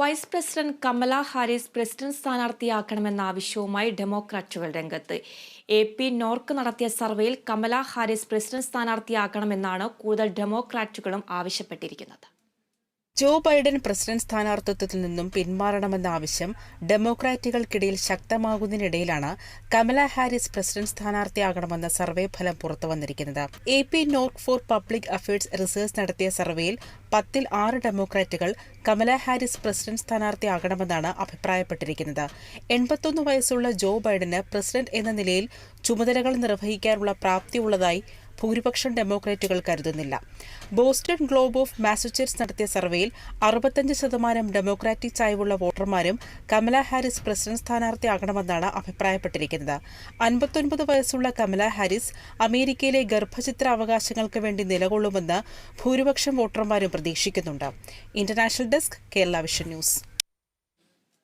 Vice president Kamala Harris president സ്ഥാനാർത്ഥിയാക്കണമെന്ന ആവശ്യവുമായി ഡെമോക്രാറ്റുകൾ രംഗത്ത്. എ പി നോർക്ക് നടത്തിയ സർവേയിൽ കമല ഹാരിസ് പ്രസിഡന്റ് സ്ഥാനാർത്ഥിയാക്കണമെന്നാണ് കൂടുതൽ ഡെമോക്രാറ്റുകളും ആവശ്യപ്പെട്ടിരിക്കുന്നത്. ജോ ബൈഡൻ പ്രസിഡന്റ് സ്ഥാനാർത്ഥിത്വത്തിൽ നിന്നും പിന്മാറണമെന്ന ആവശ്യം ഡെമോക്രാറ്റുകൾക്കിടയിൽ ശക്തമാകുന്നതിനിടയിലാണ് കമല ഹാരിസ് പ്രസിഡന്റ് സ്ഥാനാർത്ഥിയാകണമെന്ന സർവേ ഫലം പുറത്തുവന്നിരിക്കുന്നത് A P NORC for public affairs research നടത്തിയ സർവേയിൽ പത്തിൽ ആറ് ഡെമോക്രാറ്റുകൾ കമല ഹാരിസ് പ്രസിഡന്റ് സ്ഥാനാർത്ഥിയാകണമെന്നാണ് അഭിപ്രായപ്പെട്ടിരിക്കുന്നത്. എൺപത്തൊന്ന് വയസ്സുള്ള ജോ ബൈഡന് പ്രസിഡന്റ് എന്ന നിലയിൽ ചുമതലകൾ നിർവഹിക്കാനുള്ള പ്രാപ്തിയുള്ളതായി ഭൂരിപക്ഷം ഡെമോക്രാറ്റുകൾ കരുതുന്നില്ല. ബോസ്റ്റൺ ഗ്ലോബ് ഓഫ് മാസച്യൂസെറ്റ്സ് നടത്തിയ സർവേയിൽ അറുപത്തഞ്ച് ശതമാനം ഡെമോക്രാറ്റിക് ചായവുള്ള വോട്ടർമാരും കമല ഹാരിസ് പ്രസിഡന്റ് സ്ഥാനാർത്ഥിയാകണമെന്നാണ് അഭിപ്രായപ്പെട്ടിരിക്കുന്നത്. അൻപത്തൊൻപത് വയസ്സുള്ള കമല ഹാരിസ് അമേരിക്കയിലെ ഗർഭചിത്ര അവകാശങ്ങൾക്ക് വേണ്ടി നിലകൊള്ളുമെന്ന് ഭൂരിപക്ഷം വോട്ടർമാരും പ്രതീക്ഷിക്കുന്നുണ്ട്. International desk Kerala vision news.